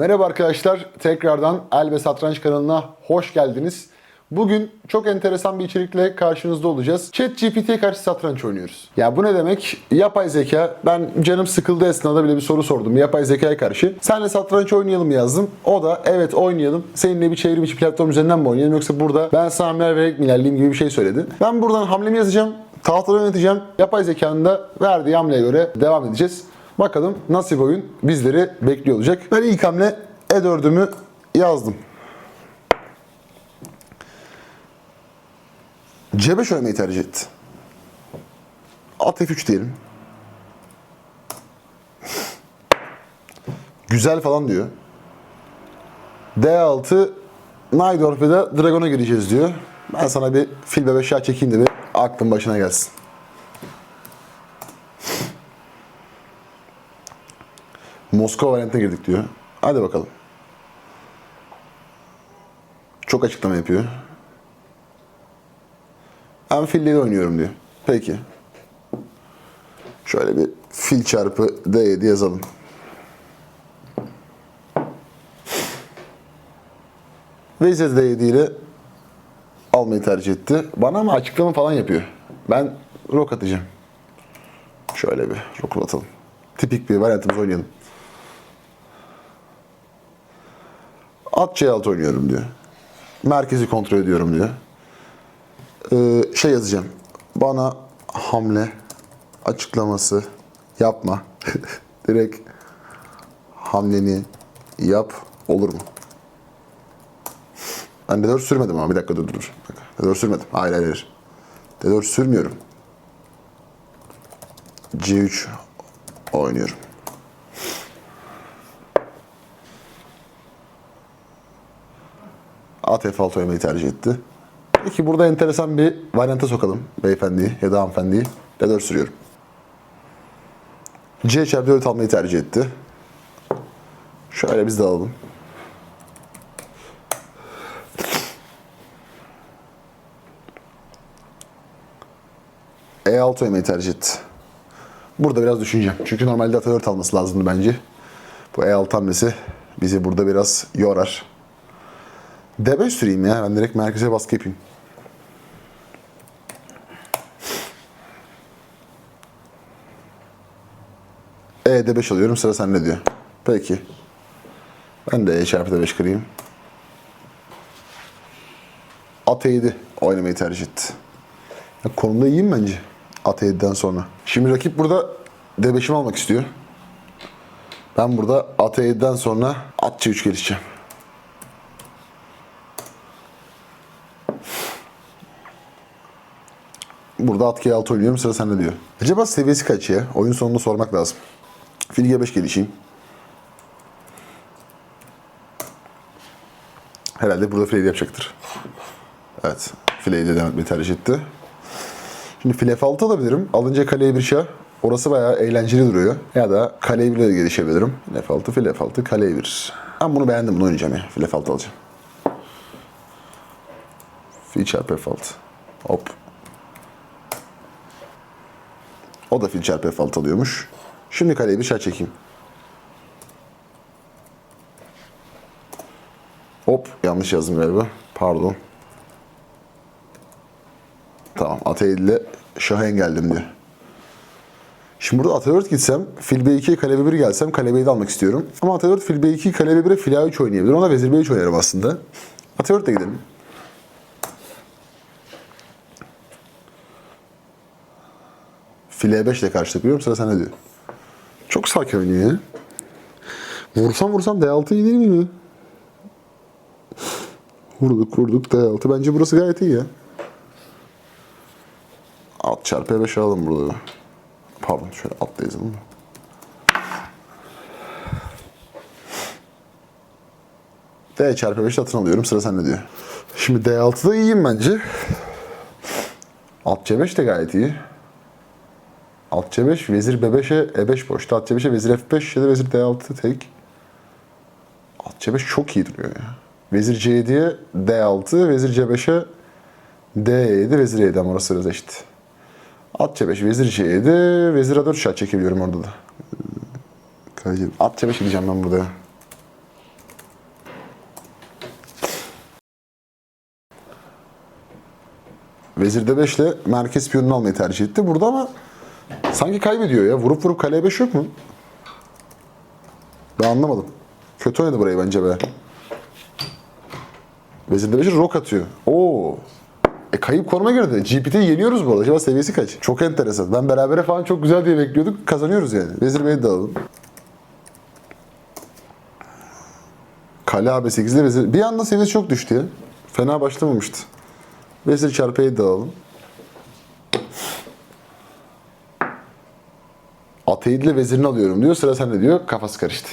Merhaba arkadaşlar, tekrardan El ve Satranç kanalına hoş geldiniz. Bugün çok enteresan bir içerikle karşınızda olacağız. ChatGPT'ye karşı satranç oynuyoruz. Ya bu ne demek? Yapay zeka. Ben canım sıkıldı esnada bile bir soru sordum yapay zekaya karşı. Senle satranç oynayalım yazdım. O da evet oynayalım. Seninle bir çevrim içi platform üzerinden mi oynayalım yoksa burada ben sana hamleler vererek mi ilerleyeyim gibi bir şey söyledi. Ben buradan hamlemi yazacağım. Tahtada yöneteceğim. Yapay zekanın da verdiği hamleye göre devam edeceğiz. Bakalım nasıl bir oyun bizleri bekliyor olacak. Ben ilk hamle E4'ümü yazdım. C5 oynamayı tercih etti. At F3 diyelim. Güzel falan diyor. D6 Najdorf'da Dragon'a gireceğiz diyor. Ben sana bir fil bebe şah çekeyim de bir aklın başına gelsin. Moskova variantına girdik diyor. Hadi bakalım. Çok açıklama yapıyor. Ben filleri oynuyorum diyor. Peki. Şöyle bir fil çarpı D7 yazalım. Vezir D7 ile almayı tercih etti. Bana ama açıklama falan yapıyor. Ben rok atacağım. Şöyle bir rok atalım. Tipik bir variantımız oynayalım. At C6 oynuyorum diyor. Merkezi kontrol ediyorum diyor. Ee, şey yazacağım. Bana hamle açıklaması yapma. Direkt hamleni yap olur mu? Ben D4 sürmedim ama bir dakika dur dur. dur. Bir dakika. D4 sürmedim. Hayır hayır hayır. D4 sürmüyorum. C3 oynuyorum. At F6 oynamayı tercih etti. Peki burada enteresan bir varyanta sokalım beyefendiyi ya da hanımefendiyi. D4 sürüyorum. C çarpı 4 almayı tercih etti. Şöyle biz de alalım. E6 oynamayı tercih etti. Burada biraz düşüneceğim. Çünkü normalde ata 4 alması lazımdı bence. Bu E6 hamlesi bizi burada biraz yorar. D5 süreyim ya. Ben direkt merkeze baskı yapayım. E D5 alıyorum. Sıra sende diyor. Peki. Ben de E çarpı D5 kırayım. At E7 oynamayı tercih etti. Ya, konumda iyiyim bence. At E7'den sonra. Şimdi rakip burada D5'imi almak istiyor. Ben burada at E7'den sonra at C3 gelişeceğim. Burada at G6 oynuyorum sıra sende diyor. Acaba seviyesi kaç ya? Oyun sonunda sormak lazım. Fil G5 gelişeyim. Herhalde burada fileyi yapacaktır. Evet. Fileyi de devam etmeyi tercih etti. Şimdi file F6 alabilirim. Alınca kaleye bir şah. Orası bayağı eğlenceli duruyor. Ya da kaleye bir de gelişebilirim. File F6, file F6, kaleye bir. Ben bunu beğendim. Bunu oynayacağım ya. File F6 alacağım. Fil çarpı F6. Hop. O da fil çarpı F6 alıyormuş. Şimdi kaleye bir şah çekeyim. Hop yanlış yazdım galiba. Pardon. Tamam ata ile şahı engelledim diyor. Şimdi burada ata 4 gitsem, fil B2'ye kale B1 gelsem kale B7 almak istiyorum. Ama ata 4 fil B2 kale B1'e fil A3 oynayabilir. Ona vezir B3 oynarım aslında. Ata 4 de gidelim. File 5 ile karşı takıyorum. Sıra sende diyor. Çok sakin oynuyor ya. Vursam vursam D6 iyi değil mi? Vurduk vurduk D6. Bence burası gayet iyi ya. At çarpı E5 alalım burada. Pardon şöyle atla yazalım. D çarpı 5 atın alıyorum. Sıra sende diyor. Şimdi D6'da iyiyim bence. At C5 de gayet iyi. At C5, vezir B5'e, E5 boşta. At C5'e, vezir F5 ya da vezir D6 tek. At C5 çok iyi duruyor ya. Vezir C7'ye D6, vezir C5'e D7, vezir E7 ama orası biraz eşit. At C5, vezir C7, vezir A4 şah çekebiliyorum orada da. Kaleciğim. At C5 gideceğim ben burada. Vezir D5 ile merkez piyonunu almayı tercih etti. Burada ama sanki kaybediyor ya. Vurup vurup kaleye 5 yok mu? Ben anlamadım. Kötü oynadı burayı bence be. Vezir D5'e rok atıyor. Oo. E kayıp koruma girdi. GPT'yi yeniyoruz bu arada. Acaba seviyesi kaç? Çok enteresan. Ben berabere falan çok güzel diye bekliyorduk. Kazanıyoruz yani. Vezir Bey'i de alalım. Kale AB8'de vezir. Bir anda seviyesi çok düştü ya. Fena başlamamıştı. Vezir çarpı 7 de alalım. At 7 ile vezirini alıyorum diyor. Sıra sende diyor. Kafası karıştı.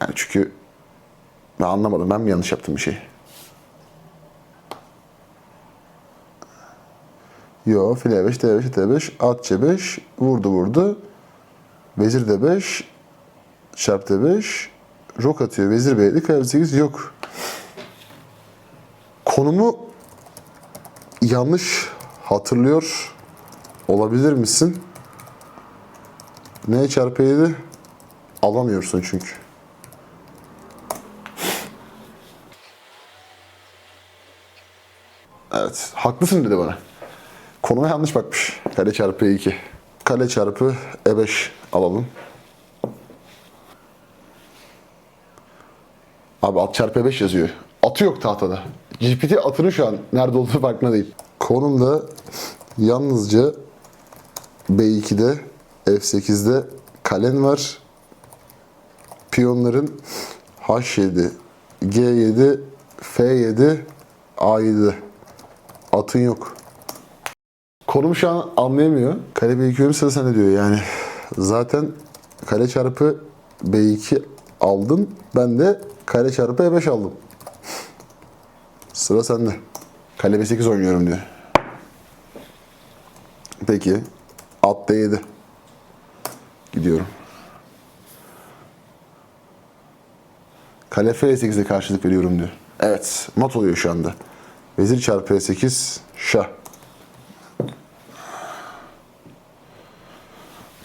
Yani çünkü ben anlamadım. Ben mi yanlış yaptım bir şey? Yo, file 5, D5, D5, at C5, vurdu vurdu. Vezir D5, şarp D5, rok atıyor. Vezir B7, kale 8 yok. Konumu yanlış hatırlıyor olabilir misin? N çarpı 7 alamıyorsun çünkü. Evet, haklısın dedi bana. Konuma yanlış bakmış. Kale çarpı E2. Kale çarpı E5 alalım. Abi at çarpı E5 yazıyor. Atı yok tahtada. GPT atının şu an nerede olduğu farkında değil. Konumda yalnızca B2'de F8'de kalen var. Piyonların H7, G7, F7, A7. Atın yok. Konum şu an anlayamıyor. Kale B2 sıra sende diyor yani. Zaten kare çarpı B2 aldın. Ben de kare çarpı E5 aldım. Sıra sende. Kale B8 oynuyorum diyor. Peki. At D7. Gidiyorum. Kale F8'e karşılık veriyorum diyor. Evet. Mat oluyor şu anda. Vezir çarpı E8. Şah.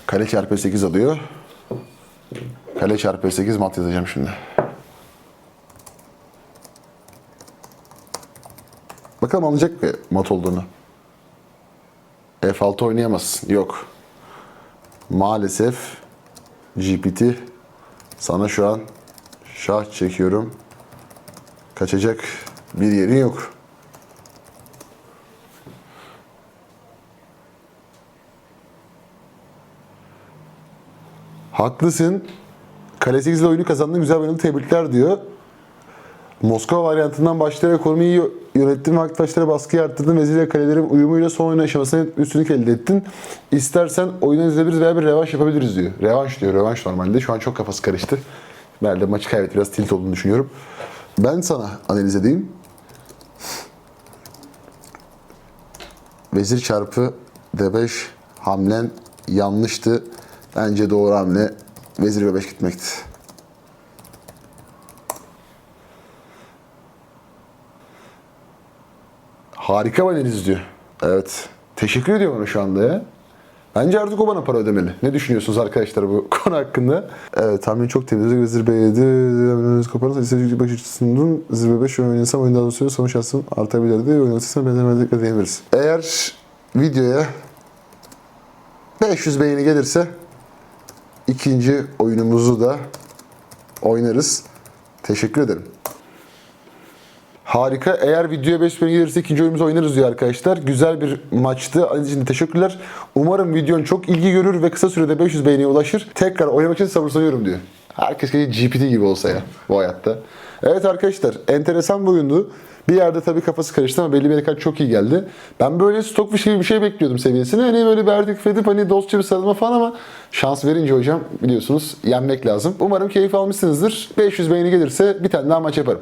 Kale çarpı 8 alıyor. Kale çarpı 8 mat yazacağım şimdi. Bakalım alacak mı mat olduğunu. F6 oynayamazsın. Yok. Maalesef GPT sana şu an şah çekiyorum. Kaçacak bir yerin yok. Haklısın. Kale 8 ile oyunu kazandın. Güzel oynadı. Tebrikler diyor. Moskova varyantından başlayarak konumu iyi yönettin ve aktaşlara baskıyı arttırdın. Vezir ile kalelerin uyumuyla son oyun aşamasında üstünlük elde ettin. İstersen oyunu izleyebiliriz veya bir revanş yapabiliriz diyor. Revanş diyor. Revanş normalde. Şu an çok kafası karıştı. Herhalde maçı kaybetti. Biraz tilt olduğunu düşünüyorum. Ben sana analiz edeyim. Vezir çarpı D5 hamlen yanlıştı. Bence doğru hamle Vezir ve 5 gitmekti. Harika analiz diyor. Evet. Teşekkür ediyorum ona şu anda ya. Bence artık o bana para ödemeli. Ne düşünüyorsunuz arkadaşlar bu konu hakkında? Evet tahmin çok temiz. Vezir B7. Kaparsa istediği baş açısından zirve 5 oynasam oyunda daha sonra sonuç şansım artabilirdi. Oynatırsam benzemezlikle diyebiliriz. Eğer videoya 500 beğeni gelirse ikinci oyunumuzu da oynarız. Teşekkür ederim. Harika. Eğer videoya 5 beğeni gelirse ikinci oyunumuzu oynarız diyor arkadaşlar. Güzel bir maçtı. Anladığınız için teşekkürler. Umarım videon çok ilgi görür ve kısa sürede 500 beğeniye ulaşır. Tekrar oynamak için sabırsızlanıyorum diyor. Herkes keşke GPT gibi olsa ya bu hayatta. Evet arkadaşlar enteresan bir oyundu. Bir yerde tabii kafası karıştı ama belli bir yere çok iyi geldi. Ben böyle bir şey bir şey bekliyordum seviyesine. Hani böyle bir erdik fedip hani dostça bir sarılma falan ama şans verince hocam biliyorsunuz yenmek lazım. Umarım keyif almışsınızdır. 500 beğeni gelirse bir tane daha maç yaparım.